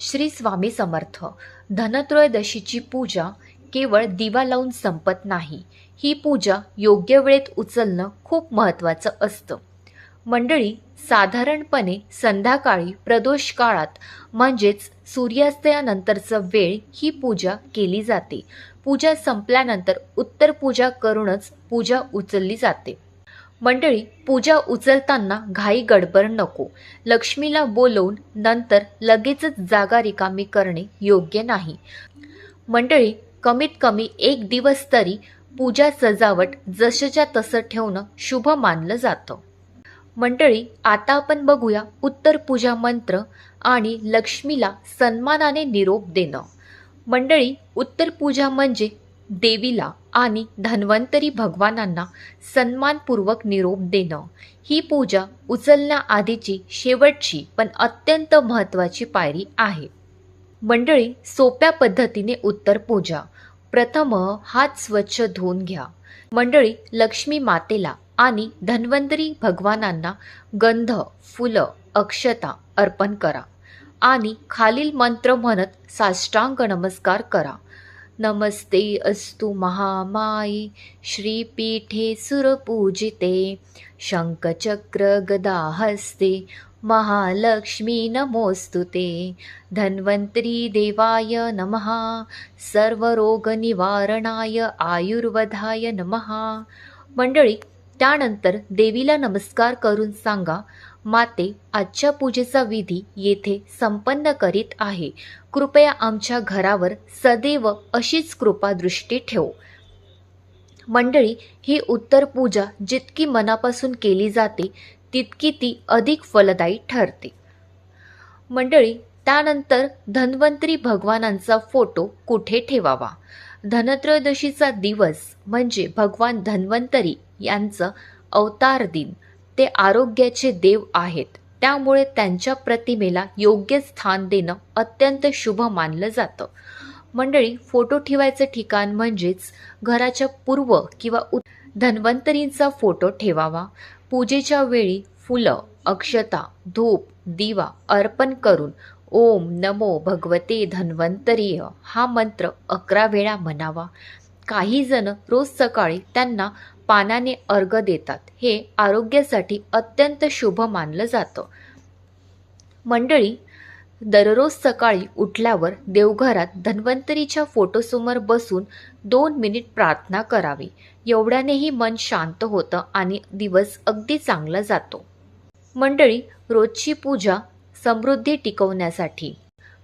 श्री स्वामी समर्थ. धनत्रयोदशीची पूजा केवळ दिवा लावून संपत नाही. ही पूजा योग्य वेळेत उचलणं खूप महत्त्वाचं असतं. मंडळी साधारणपणे संध्याकाळी प्रदोष काळात म्हणजेच सूर्यास्तयानंतरचं वेळ ही पूजा केली जाते. पूजा संपल्यानंतर उत्तर पूजा करूनच पूजा उचलली जाते. मंडळी पूजा उचलताना घाई गडबड नको. लक्ष्मीला बोलवून नंतर लगेचच जागा रिकामी करणे योग्य नाही. मंडळी कमीत कमी एक दिवस तरी पूजा सजावट जसच्या तसं ठेवणं शुभ मानलं जातं. मंडळी आता आपण बघूया उत्तर पूजा मंत्र आणि लक्ष्मीला सन्मानाने निरोप देणं. मंडळी उत्तर पूजा म्हणजे देवीला आणि धन्वंतरी भगवानांना सन्मानपूर्वक निरोप देणं. ही पूजा उचलण्याआधीची शेवटची पण अत्यंत महत्त्वाची पायरी आहे. मंडळी सोप्या पद्धतीने उत्तर पूजा. प्रथम हात स्वच्छ धुवून घ्या. मंडळी लक्ष्मी मातेला आणि धन्वंतरी भगवानांना गंध फुलं अक्षता अर्पण करा. आणि खालील मंत्र म्हणत साष्टांग नमस्कार करा. नमस्ते अस्तु महामाई श्रीपीठे सुरपूजिते शङ्खचक्रगदाहस्ते महालक्ष्मी नमोऽस्तु ते। धन्वन्त्री देवाय नमः सर्वरोगनिवारणाय आयुर्वधाय नमः। मंडळी त्यानंतर देवीला नमस्कार करून सांगा माते आजच्या पूजेचा विधी येथे संपन्न करीत आहे. कृपया आमच्या घरावर सदैव अशीच कृपादृष्टी ठेव. मंडळी ही उत्तर पूजा जितकी मनापासून केली जाते तितकी ती अधिक फलदायी ठरते. मंडळी त्यानंतर धन्वंतरी भगवानांचा फोटो कुठे ठेवावा? धनत्रयोदशीचा दिवस म्हणजे भगवान धन्वंतरी यांचं अवतार दिन. ते आरोग्याचे देव आहेत. त्यामुळे त्यांच्या प्रतिमेला योग्य स्थान देणं अत्यंत शुभ मानलं जातं. मंडळी फोटो ठेवायचं ठिकाण म्हणजेच घराच्या पूर्व किंवा उत धन्वंतरींचा फोटो ठेवावा. पूजेच्या वेळी फुलं अक्षता धूप दिवा अर्पण करून ओम नमो भगवते धन्वंतरीय हा मंत्र अकरा वेळा म्हणावा. काही जण रोज सकाळी त्यांना पानाने अर्घ देतात. हे आरोग्यासाठी अत्यंत शुभ मानलं जातं. मंडळी दररोज सकाळी उठल्यावर देवघरात धन्वंतरीच्या फोटोसमोर बसून दोन मिनिट प्रार्थना करावी. एवढ्यानेही मन शांत होतं आणि दिवस अगदी चांगला जातो. मंडळी रोजची पूजा समृद्धी टिकवण्यासाठी.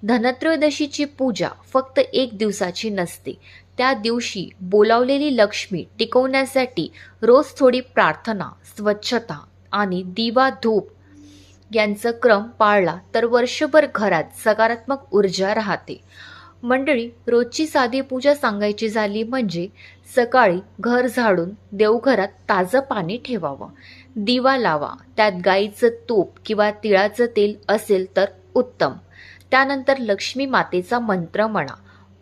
धनत्रयोदशीची पूजा फक्त एक दिवसाची नसते. त्या दिवशी बोलावलेली लक्ष्मी टिकवण्यासाठी रोज थोडी प्रार्थना स्वच्छता आणि दिवा धूप यांचं क्रम पाळला तर वर्षभर घरात सकारात्मक ऊर्जा राहते. मंडळी रोजची साधी पूजा सांगायची झाली म्हणजे सकाळी घर झाडून देवघरात ताजं पाणी ठेवावं. दिवा लावा त्यात गाईचं तूप किंवा तिळाचं तेल असेल तर उत्तम. त्यानंतर लक्ष्मी मातेचा मंत्र म्हणा.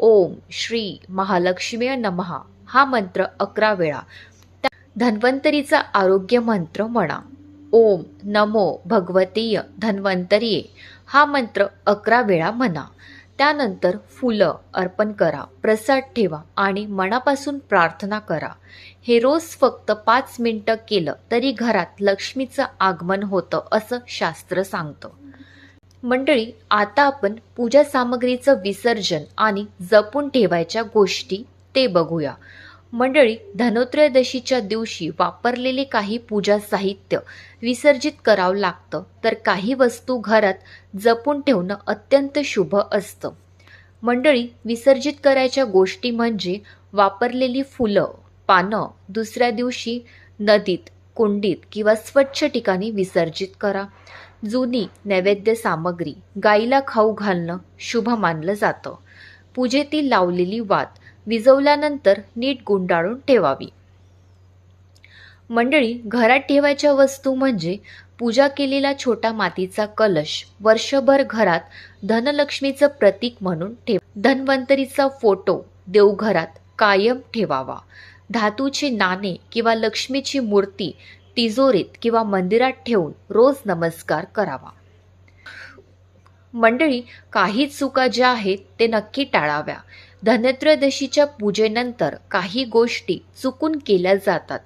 ओम श्री महालक्ष्मी नमहा हा मंत्र अकरा वेळा. धन्वंतरीचा आरोग्य मंत्र म्हणा. ओम नमो भगवतीय धन्वंतरीये. हा मंत्र अकरा वेळा म्हणा. त्यानंतर फुलं अर्पण करा. प्रसाद ठेवा आणि मनापासून प्रार्थना करा. हे रोज फक्त पाच मिनटं केलं तरी घरात लक्ष्मीचं आगमन होतं असं शास्त्र सांगतं. मंडळी आता आपण पूजा सामग्रीचं विसर्जन आणि जपून ठेवायच्या गोष्टी ते बघूया. मंडळी धनोत्रयोदशीच्या दिवशी वापरलेले काही पूजा साहित्य विसर्जित करावं लागतं तर काही वस्तू घरात जपून ठेवणं अत्यंत शुभ असतं. मंडळी विसर्जित करायच्या गोष्टी म्हणजे वापरलेली फुलं पानं दुसऱ्या दिवशी नदीत कुंडीत किंवा स्वच्छ ठिकाणी विसर्जित करा. जुनी नैवेद्य सामग्री गाईला खाऊ घालणं शुभ मानलं जातं. पूजेतील लावलेली वात विजवल्यानंतर नीट गुंडाळून ठेवावी. मंडळी घरात ठेवायच्या वस्तू म्हणजे पूजा केलेला छोटा मातीचा कलश वर्षभर घरात धनलक्ष्मीचं प्रतीक म्हणून ठेव. धन्वंतरीचा फोटो देवघरात कायम ठेवावा. धातूचे नाणे किंवा लक्ष्मीची मूर्ती तिजोरीत किंवा मंदिरात ठेवून रोज नमस्कार करावा. मंडळी काही चुका ज्या आहेत ते नक्की टाळाव्या. धनत्रयोदशीच्या पूजेनंतर काही गोष्टी चुकून केल्या जातात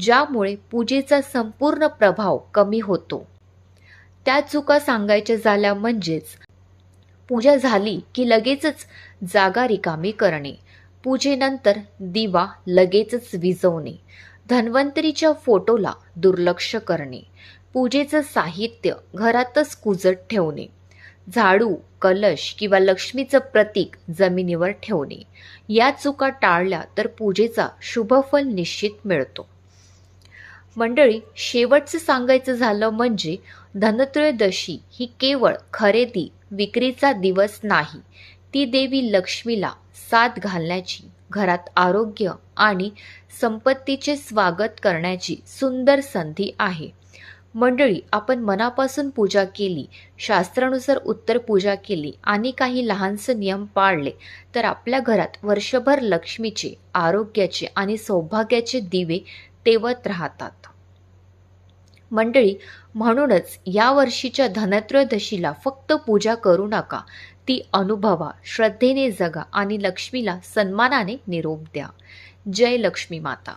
ज्यामुळे पूजेचा संपूर्ण प्रभाव कमी होतो. त्या चुका सांगायच्या झाल्या म्हणजेच पूजा झाली की लगेचच जागा रिकामी करणे. पूजेनंतर दिवा लगेचच विझवणे धन्वंतरीच्या फोटोला दुर्लक्ष करणे पूजेचं साहित्य घरातच कुजत ठेवणे झाडू कलश किंवा लक्ष्मीचं प्रतीक जमिनीवर ठेवणे या चुका टाळल्या तर पूजेचा शुभफल निश्चित मिळतो. मंडळी शेवटचं सांगायचं झालं म्हणजे धनत्रयोदशी ही केवळ खरेदी विक्रीचा दिवस नाही ती देवी लक्ष्मीला साथ घालण्याची घरात आरोग्य आणि संपत्तीचे स्वागत करण्याची सुंदर संधी आहे. मंडळी आपण मनापासून पूजा केली शास्त्रानुसार उत्तर पूजा केली आणि काही लहानसे नियम पाळले तर आपल्या घरात वर्षभर लक्ष्मीचे आरोग्याचे आणि सौभाग्याचे दिवे तेवत राहतात. मंडळी म्हणूनच या वर्षीच्या धनत्रयोदशीला फक्त पूजा करू नका. ती अनुभवा श्रद्धेने जगा आणि लक्ष्मीला सन्मानाने निरोप द्या. जय लक्ष्मी माता.